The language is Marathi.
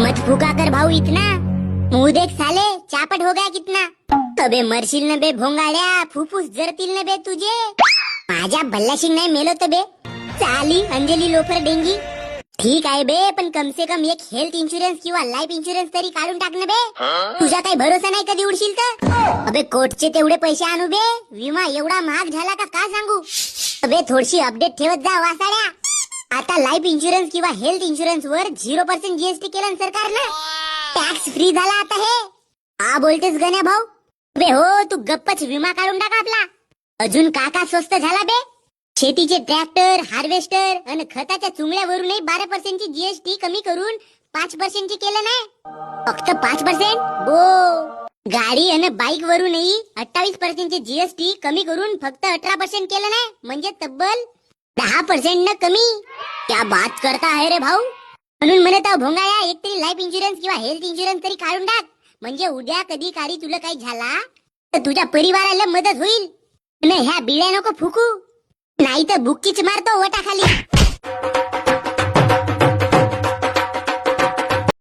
मत फुका कर भाऊ इतना। मुंह देख साले चापट हो गया कितना। तबे मरशील न बे भोंगाड्या फुफ्फुस जरतील न बे तुझे। माझ्या भल्लाशी नाही मेलो तबे। बे चाली अंजली लोफर डेंगी। ठीक आहे बे पण कम से कम एक हेल्थ इन्शुरन्स किंवा लाईफ इन्शुरन्स तरी काढून टाक ना बे। तुझा काही भरोसा नाही कधी उडशील तर? अबे कोर्टचे तेवढे पैसे आणू बे। विमा एवढा महाग झाला का का सांगू? अबे थोडीशी अपडेट ठेवत जा वासाड्या। आता लाईफ इन्शुरन्स किंवा हेल्थ इन्शुरन्स वर झिरो पर्सेंट जीएसटी केलं ना सरकारनं? टॅक्स फ्री झाला आता हे. हा बोलतेस गण्या भाऊ? बे हो तू गप्पच विमा काढून टाक आपला. अजून का का स्वस्त झाला बे. शेतीचे ट्रॅक्टर हार्वेस्टर आणि खताच्या चुंगल्यावरूनही बारा पर्सेंटची जीएसटी कमी करून पाच पर्सेंटची केलं नाही. फक्त पाच पर्सेंट बो. गाडी आणि बाईक वरूनही अठ्ठावीस पर्सेंटची जीएसटी कमी करून फक्त अठरा पर्सेंट केलं नाही. म्हणजे तब्बल दहा पर्सेंट न कमी? क्या बात करता आहे रे भाऊ? म्हणून म्हणत भोंगाया एक तरी लाईफ इन्शुरन्स किंवा हेल्थ इन्शुरन्स तरी काढून टाक. म्हणजे उद्या कधी काही तुला काही झाला तर तुझ्या परिवाराला मदत होईल. ह्या बिड्या नको फुकू. नाही तर बुक्कीच मारतो वटाखाली